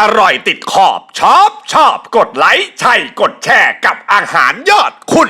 อร่อยติดขอบชอบชอบ กดไลค์ใช่กดแชร์กับอาหารยอดคุณ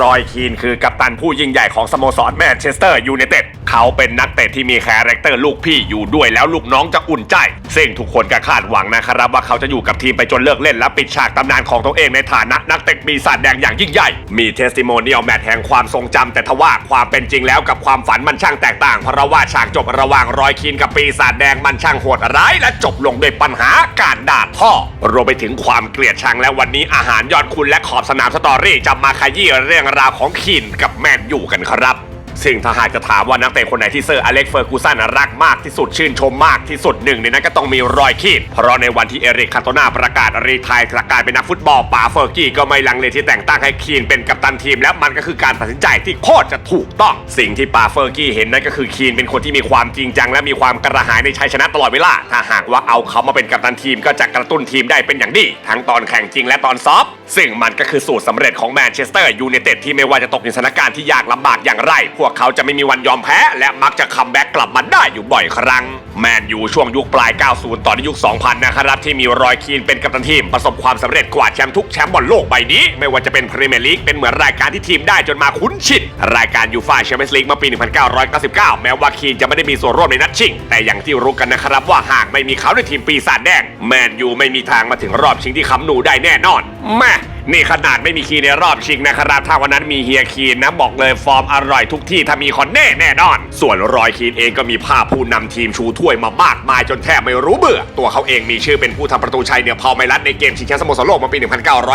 รอยคีนคือกัปตันผู้ยิ่งใหญ่ของสโมสรแมนเชสเตอร์ยูไนเต็ด เขาเป็นนักเตะที่มีคาแรคเตอร์ลูกพี่อยู่ด้วยแล้วลูกน้องจะอุ่นใจ ซึ่งทุกคนก็คาดหวังนะครับว่าเขาจะอยู่กับทีมไปจนเลิกเล่นและปิดฉากตำนานของตัวเองในฐานะนักเตะปีศาจแดงอย่างยิ่งใหญ่ มีเทสติโมเนียลแมตแห่งความทรงจำแต่ทว่าความเป็นจริงแล้วกับความฝันมันช่างแตกต่าง เพราะว่าฉากจบระหว่างรอยคีนกับปีศาจแดงมันช่างโหดร้าย และจบลงด้วยปัญหาการด่าท่อรวมไปถึงความเกลียดชังและวันนี้อาหารยอดคุณและขอบสนามสตอรี่จะมาขยี้เรื่องราวของคีนกับแมนอยู่กันครับ ซึ่งถ้าหากจะถามว่านักเตะคนไหนที่เซอร์อเล็กเฟอร์กูสันรักมากที่สุดชื่นชมมากที่สุดหนึ่งในนั้นก็ต้องมีรอยคีนเพราะในวันที่เอริกคาโตนาประกาศรีไทายจากการเป็นนักฟุตบอลป่าเฟอร์กี้ก็ไม่ลังเลที่แต่งตั้งให้คีนเป็นกัปตันทีม และมันก็คือการตัดสินใจที่โคตรจะถูกต้อง สิ่งที่ป่าเฟอร์กี้เห็นนั่นก็คือคีนเป็นคนที่มีความจริงจัง และมีความกระหายในชัยชนะตลอดเวลาถ้าหากว่าเอาเขามาเป็นกัปตันทีมก็จะกระตุ้นทีมได้เป็นอย่างดี ทั้งตอนแข่งจริงและตอนซอม ซึ่งมันก็คือสูตรสำเร็จของแมนเชสเตอร์ยูไนเต็ดที่ไม่ว่าจะตกในสถานการณ์ที่ยากลำบากอย่างไร พวกเขาจะไม่มีวันยอมแพ้ และมักจะคัมแบ็กกลับมาได้อยู่บ่อยครั้ง แมนยูช่วงยุคปลาย 90 ต่อในยุค 2000 นะครับที่มีรอยคีนเป็นกัปตันทีม ประสบความสำเร็จกว่าแชมป์ทุกแชมป์บอลโลกใบนี้ ไม่ว่าจะเป็นพรีเมียร์ลีกเป็นเหมือนรายการที่ทีมได้จนมาคุ้นชินรายการยูฟ่าแชมเปี้ยนส์ลีกเมื่อปี 1999 แม้ว่าคีนจะไม่ได้มีส่วนร่วมในนัดชิงแต่อย่างที่รู้กันนะครับว่าหากไม่มีเขาในทีมปีศาจแดงแมนยูไม่มีทางมาถึงรอบชิงที่คำนูได้แน่นอนแม่ นี่ขนาดไม่มีคีในรอบชิงนะครับถ้าวันนั้นมีเฮียคีนนะบอกเลยฟอร์มอร่อยทุกที่ถ้ามีคอนเน่แน่นอน ส่วนรอยคีนเองก็มีภาพผู้นำทีมชูถ้วยมามากมายจนแทบไม่รู้เบื่อ ตัวเขาเองมีชื่อเป็นผู้ทำประตูชัยเหนือพอลไมรัตในเกมชิงแชมป์สโมสรโลกเมื่อปี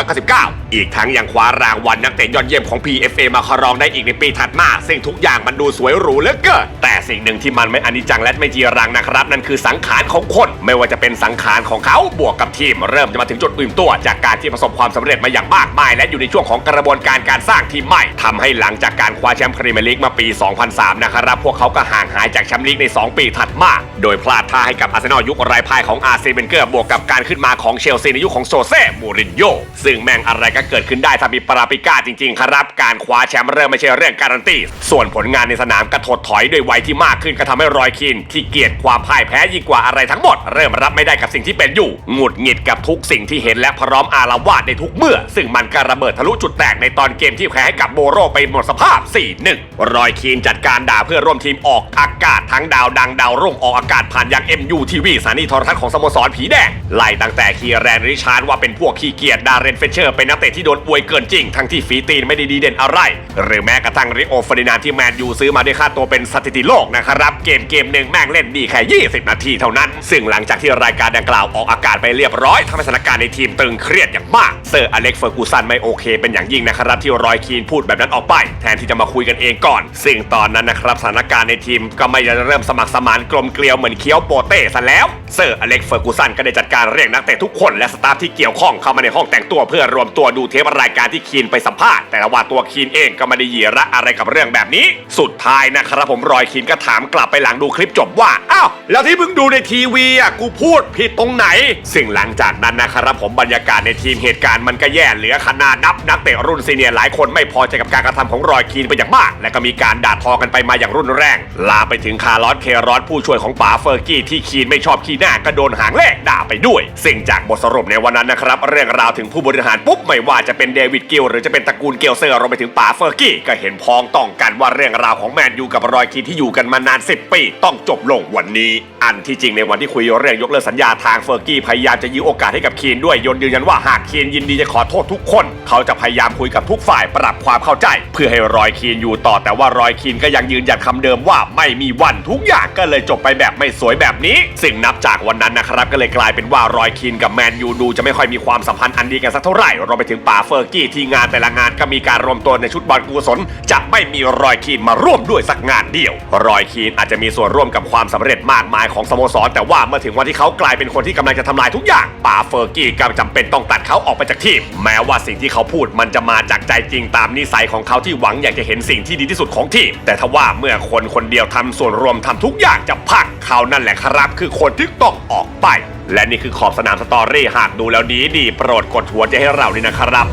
1999 อีกทั้งยังคว้ารางวัลนักเตะยอดเยี่ยมของ PFA มาครองได้อีกในปีถัดมา ซึ่งทุกอย่างมันดูสวยหรูเหลือเกินแต่สิ่งหนึ่งที่มันไม่อนิจจังและไม่จีรังนะครับ นั่นคือสังขารของคน ไม่ว่าจะเป็นสังขารของเขาบวกกับทีมเริ่มจะมาถึงจุดอื่นตัว จากการที่ประสบความสำเร็จมาอย่างมากมาย และอยู่ในช่วงของกระบวนการการสร้างทีมใหม่ทำให้หลังจากการคว้าแชมป์พรีเมียร์ลีกมาปี 2003 นะครับพวกเขาก็ห่างหายจากแชมป์ลีกใน 2 ปีถัดมา โดยพลาดท่าให้กับอาร์เซนอลยุคไร้พ่ายของอาร์เซนเบนเกอร์บวกกับการขึ้นมาของเชลซีในยุคของโซเซ่มูรินโญ่ซึ่งแม่งอะไรก็เกิดขึ้นได้ถ้ามีปราปิก้าจริง ๆ ครับ การคว้าแชมป์เริ่มไม่ใช่เรื่องการันตีส่วนผลงานในสนามกระถดถอยด้วยวัยที่มากขึ้นก็ทำให้รอยคินที่เกียดความพ่ายแพ้ยิ่งกว่าอะไรทั้งหมด เริ่มรับไม่ได้กับสิ่งที่เป็นอยู่หงุดหงิดกับทุกสิ่งที่เห็นและพร้อมอาละวาดในทุกเมื่อ ซึ่งมันก็ระเบิดทะลุจุดแตกในตอนเกมที่แพ้ให้กับโบโรไปหมดสภาพ 4-1 รอยคีนจัดการด่าเพื่อร่วมทีมออกอากาศทั้งดาวดังดาวรุ่งออกอากาศการผ่านยัง MUTV สถานีโทรทัศน์ของสโมสรผีแดง ไล่ตั้งแต่คีแรนริชาร์ดว่าเป็นพวกขี้เกียจดาเรนเฟเชอร์เป็นนักเตะที่โดนอวยเกินจริง ทั้งที่ฝีตีนไม่ได้ดีเด่นอะไร หรือแม้กระทั่งริโอเฟอร์ดินานที่แมนยูซื้อมาด้วยค่าตัวเป็นสถิติโลกนะครับเกมเกมหนึ่งแม่งเล่นดีแค่ 20 นาทีเท่านั้น ซึ่งหลังจากที่รายการดังกล่าวออกอากาศไปเรียบร้อยทำให้สถานการณ์ในทีมตึงเครียดอย่างมากเซอร์อเล็กเฟอร์กูสันไม่โอเค เป็นอย่างยิ่งนะครับที่รอยคีนพูดแบบนั้นออกไป แทนที่จะมาคุยกันเองก่อน ซึ่งตอนนั้นนะครับสถานการณ์ในทีมก็ไม่ได้เริ่มสมัครสมานกลมเกลียวเหมือนเคี้ยวโปเต้ซะแล้ว เซอร์อเล็กเฟอร์กูสันก็ได้จัดการเรียกนักเตะทุกคนและสตาฟที่เกี่ยวข้องเข้ามาในห้องแต่งตัวเพื่อรวมตัวดูเทปรายการที่คีนไปสัมภาษณ์แต่ว่าตัวคีนเองก็ไม่ได้เหยียระอะไรกับเรื่องแบบนี้ สุดท้ายนะครับผมรอยคีนก็ถามกลับไปหลังดูคลิปจบว่าอ้าวแล้วที่เพิ่งดูในทีวีอะกูพูดผิดตรงไหน ซึ่งหลังจากนั้นนะครับผมบรรยากาศในทีมเหตุการณ์มันก็แย่เหลือขนาดนับนักเตะรุ่นซีเนียร์หลายคนไม่พอใจกับการกระทำของรอยคีนไปอย่างมาก และก็มีการด่าทอกันไปมาอย่างรุนแรง ลาไปถึงคาร์ลอสเครอสผู้ช่วยของปาาเฟอร์กี้ที่คีนไม่ชอบขี้หน้าก็โดนหางเลขด่าไปด้วยซึ่งจากบทสรุปในวันนั้นนะครับ เรื่องราวถึงผู้บริหารปุ๊บไม่ว่าจะเป็นเดวิดกิลหรือจะเป็นตระกูลเกลเซอร์รวมไปถึงป๋าเฟอร์กี้ก็เห็นพ้องต้องกันว่าเรื่องราวของแมนยูกับรอยคีนที่อยู่กันมานาน 10 ปี ต้องจบลงวันนี้ อันที่จริงในวันที่คุยเรื่องยกเลิกสัญญาทางเฟอร์กี้พยายามจะยื้อโอกาสให้กับคีนด้วยยนยืนยันว่าหากคีนยินดีจะขอโทษทุกคน เขาจะพยายามคุยกับทุกฝ่ายปรับความเข้าใจ เพื่อให้รอยคีนอยู่ต่อแต่ว่ารอยคีนก็ยังยืนยันคำเดิมว่าไม่มีวันทุกอย่างก็เลยจบไปแบบไม่สวยแบบนี้สิ่งนับจากวันนั้นนะครับก็เลยกลายเป็นว่ารอยคีนกับแมนยูดูจะไม่ค่อยมีความสัมพันธ์อันดีกันสักเท่าไหร่รวมไปถึงป่าเฟอร์กี้ที่งานแต่ละงานก็มีการรวมตัวในชุดบอลกุศลจะไม่มีรอยคีนมาร่วมด้วยสักงานเดียว รอยคีนอาจจะมีส่วนร่วมกับความสำเร็จมากมายของสโมสร แต่ว่าเมื่อถึงวันที่เขากลายเป็นคนที่กำลังจะทำลายทุกอย่างป่าเฟอร์กี้ก็จำเป็นต้องตัดเขาออกไปจากทีม แม้ว่าสิ่งที่เขาพูดมันจะมาจากใจจริงตามนิสัยของเขาที่หวังอยากจะเห็นสิ่งที่ดีที่สุดของทีม แต่ทว่าเมื่อคนคนเดียวทำส่วนรวมทำทุกอย่างจะพักเขานั่นแหละครับ คือคนที่ต้องออกไป และนี่คือขอบสนามสตอรี่หากดูแล้วดีดีโปรดกดหัวใจให้เราด้วยนะครับ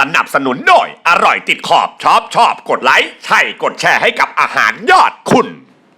สนับสนุนโดยอร่อยติดขอบชอบชอบกดไลค์ใช่กดแชร์ให้กับอาหารยอดคุณ